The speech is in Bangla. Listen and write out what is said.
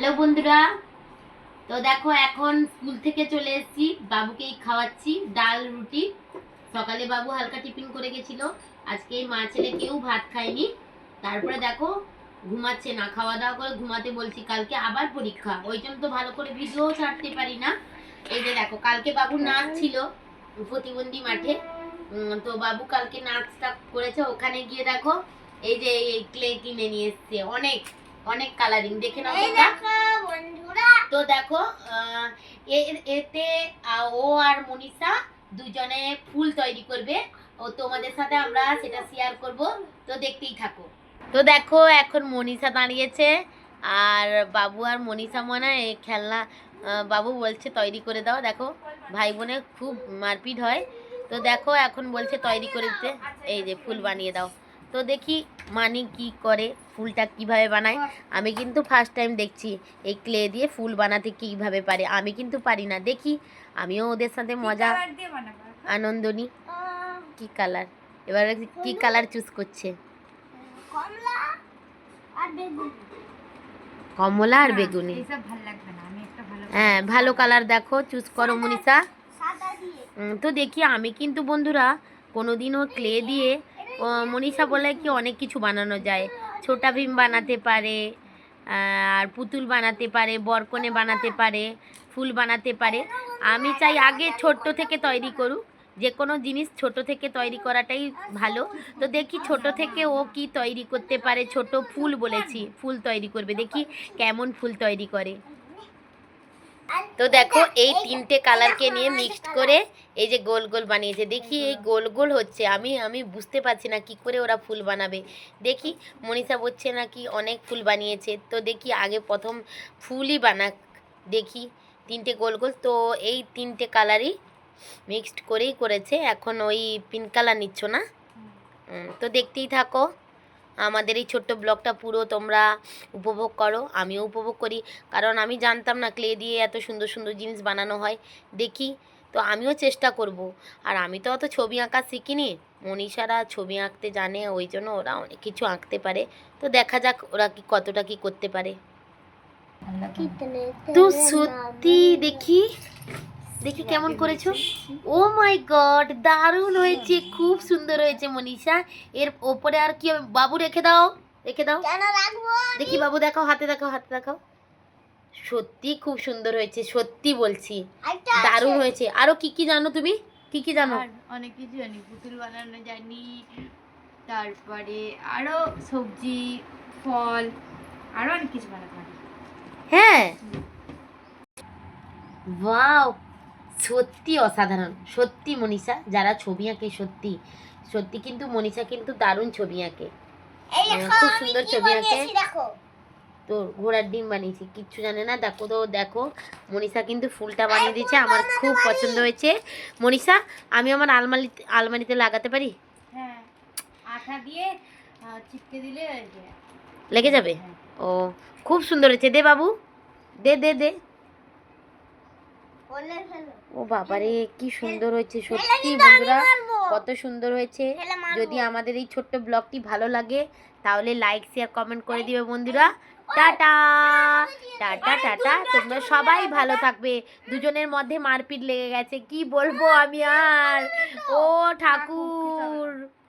হ্যালো বন্ধুরা। তো দেখো, এখন স্কুল থেকে চলে এসেছি। বাবুকেই খাওয়াচ্ছি ডাল, রুটি। সকালে বাবু হালকা টিফিন করে গেছিল। আজকে মা ছেলে কেউ ভাত খায়নি। তারপরে দেখো, ঘুমাচ্ছে না। খাওয়া দাওয়া করে ঘুমাতে বলছি, কালকে আবার পরীক্ষা। ওই জন্য তো ভালো করে ভিডিও ছাড়তে পারি না। এই যে দেখো, কালকে বাবু নাচ ছিল প্রতিবন্ধী মাঠে। তো বাবু কালকে নাচটা করেছে। ওখানে গিয়ে দেখো, এই যে এই ক্লে কিনে নিয়ে এসছে। অনেক। অনেক কালারিং দেখে নাও বন্ধুরা। তো দেখো এতে ও আর মনীষা দুজনে ফুল তৈরি করবে। ও তোমাদের সাথে আমরা সেটা শেয়ার করব। তো দেখতেই থাকো। তো দেখো এখন মনীষা দাঁড়িয়েছে। আর বাবু আর মনীষা মনে হয় খেলনা বাবু বলছে তৈরি করে দাও। দেখো ভাই বোনে খুব মারপিট হয়। তো দেখো এখন বলছে তৈরি করে দিতে। এই যে ফুল বানিয়ে দাও। তো দেখি মানি কি করে ফুলটা কীভাবে বানায়। আমি কিন্তু ফার্স্ট টাইম দেখছি এই ক্লে দিয়ে ফুল বানাতে কীভাবে পারে আমি কিন্তু পারি না। দেখি আমিও ওদের সাথে মজা আনন্দ নিই আহ, কি কালার এবারে কি কালার চুজ করছে। কমলা আর বেগুন। না হ্যাঁ ভালো কালার দেখো চুজ করো মনীষা। তো দেখি আমি কিন্তু বন্ধুরা কোনোদিনও ক্লে দিয়ে মনীষা বলে কি অনেক কিছু বানানো যায়। ছোটা ভীম বানাতে পারে আর পুতুল বানাতে পারে, বরকনে বানাতে পারে, ফুল বানাতে পারে। আমি চাই আগে ছোট্ট থেকে তৈরি করুক। যে কোনো জিনিস ছোট থেকে তৈরি করাটাই ভালো। তো দেখি ছোট থেকে ও কি তৈরি করতে পারে। ছোট ফুল বলেছি, ফুল তৈরি করবে। দেখি কেমন ফুল তৈরি করে। তো দেখো এই তিনটে কালারকে নিয়ে মিক্সড করে এই যে গোল গোল বানিয়েছে। দেখি এই গোল গোল হচ্ছে। আমি আমি বুঝতে পারছি না কি করে ওরা ফুল বানাবে। দেখি মনীষা বলছে নাকি অনেক ফুল বানিয়েছে। তো দেখি আগে প্রথম ফুলই বানাক। দেখি তিনটে গোল গোল। তো এই তিনটে কালারই মিক্সড করেই করেছে। এখন ওই পিঙ্ক কালার নিচ্ছ না? তো দেখতেই থাকো। আমাদের এই ছোট্ট ব্লগটা পুরো তোমরা উপভোগ করো আমিও উপভোগ করি। কারণ আমি জানতাম না ক্লে দিয়ে এত সুন্দর সুন্দর জিনিস বানানো হয়। দেখি তো আমিও চেষ্টা করব। আর আমি তো অত ছবি আঁকা শিখিনি। মনীষারা ছবি আঁকতে জানে ওই জন্য ওরা অনেক কিছু আঁকতে পারে। তো দেখা যাক ওরা কি কতটা কি করতে পারে। তো সত্যি দেখি। দেখি কেমন করেছ? ও মাই গড দারুণ হয়েছে খুব সুন্দর হয়েছে মনীষা। এর ওপরে আর কি বাবু রেখে দাও রেখে দাও। দেখি বাবু দেখাও হাতে দেখাও হাতে দেখাও। সত্যি খুব সুন্দর হয়েছে সত্যি বলছি। দারুণ হয়েছে। আরও কি কি জানো তুমি? কি কি জানো? অনেক কিছু জানি। পুতুল বানানো জানি তারপরে আরও সবজি ফল আরও অনেক কিছু বানাতে পারি। হ্যাঁ। ওয়াও সত্যি অসাধারণ সত্যি মনীষা যারা ছবি আঁকে সত্যি সত্যি কিন্তু মনীষা কিন্তু দারুণ ছবি আঁকে। খুব সুন্দর ছবি আঁকে। তো ঘোড়ার ডিম বানিয়েছি কিচ্ছু জানে না দেখো তো দেখো মনীষা কিন্তু ফুলটা বানিয়ে দিয়েছে আমার খুব পছন্দ হয়েছে। মনীষা আমি আমার আলমারি আলমারিতে লাগাতে পারি? হ্যাঁ আঠা দিয়ে চিপকে দিলে লেগে যাবে? হ্যাঁ। ও খুব সুন্দর হয়েছে। দে বাবু দে দে দে। ও বাবারে কি সুন্দর হয়েছে সত্যি বন্ধুরা কত সুন্দর হয়েছে যদি আমাদের এই ছোট্ট ব্লগটি ভালো লাগে তাহলে লাইক শেয়ার কমেন্ট করে দিবে বন্ধুরা টাটা টাটা টাটা তোমরা সবাই ভালো থাকবে দুজনের মধ্যে মারপিট লেগে গেছে কি বলব আমি আর ও ঠাকুর